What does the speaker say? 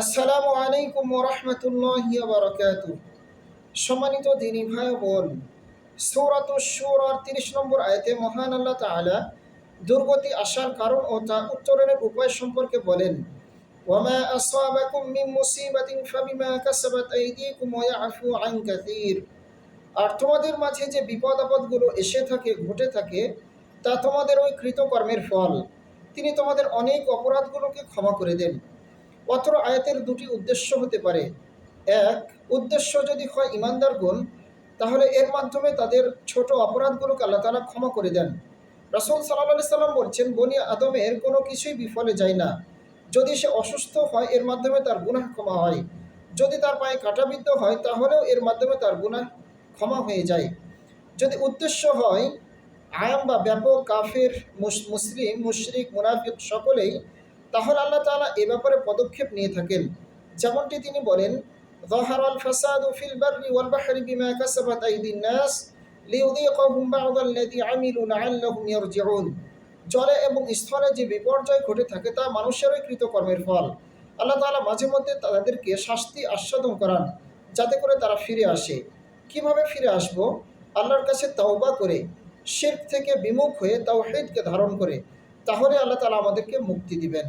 আসসালামু আলাইকুম ওরহমতুল্লাহ বারকাত সম্মানিত দিনী ভাই বোন, সৌরাত সুরার তিরিশ নম্বর আয়তে মহান আল্লাহ তাআলা দুর্গতি আসার কারণ ও তা উত্তরণের উপায় সম্পর্কে বলেন আসাবাকুম মিন মুসিবাতিন ফাবিমা কাসাবাত আইদিকুম ওয়া ইয়াফু আন কাসীর। আর তোমাদের মাঝে যে বিপদ আপদগুলো এসে থাকে, ঘটে থাকে, তা তোমাদের ওই কৃতকর্মের ফল। তিনি তোমাদের অনেক অপরাধগুলোকে ক্ষমা করে দেন। অত্র আয়াতের দুটি উদ্দেশ্য হতে পারে। এক, উদ্দেশ্য যদি হয় ইমানদার গুণ, তাহলে এর মাধ্যমে তাদের ছোট অপরাধগুলোকে আল্লাহ তালা ক্ষমা করে দেন। রসুল সাল্লাহ সাল্লাম বলছেন, বনি আদমের কোনো কিছুই বিফলে যায় না। যদি সে অসুস্থ হয়, এর মাধ্যমে তার গুনাহ ক্ষমা হয়। যদি তার পায়ে কাটাবিদ্ধ হয়, তাহলেও এর মাধ্যমে তার গুনাহ ক্ষমা হয়ে যায়। যদি উদ্দেশ্য হয় আয়াম বা ব্যাপক কাফের, মুস- মুসলিম, মুশরিক, মুনাফিক সকলেই তাহলে আল্লাহ তাআলা এ ব্যাপারে পদক্ষেপ নিয়ে থাকেন যেমনটি তিনি বলেন ظهر الفساد في البر والبحر بما كسبت أيدي الناس ليذيقهم بعض الذي عملوا لعلهم يرجعون জলে এবং স্থলে যে বিপর্যয় ঘটে থাকে তা মানুষেরই কৃতকর্মের ফল আল্লাহ তাআলা মাঝে মধ্যে তাদেরকে শাস্তি আস্বাদন করান যাতে করে তারা ফিরে আসে কিভাবে ফিরে আসব আল্লাহর কাছে তাওবা করে শিরক থেকে বিমুখ হয়ে তাওহীদকে ধারণ করে তাহলে আল্লাহ তালা আমাদেরকে মুক্তি দিবেন।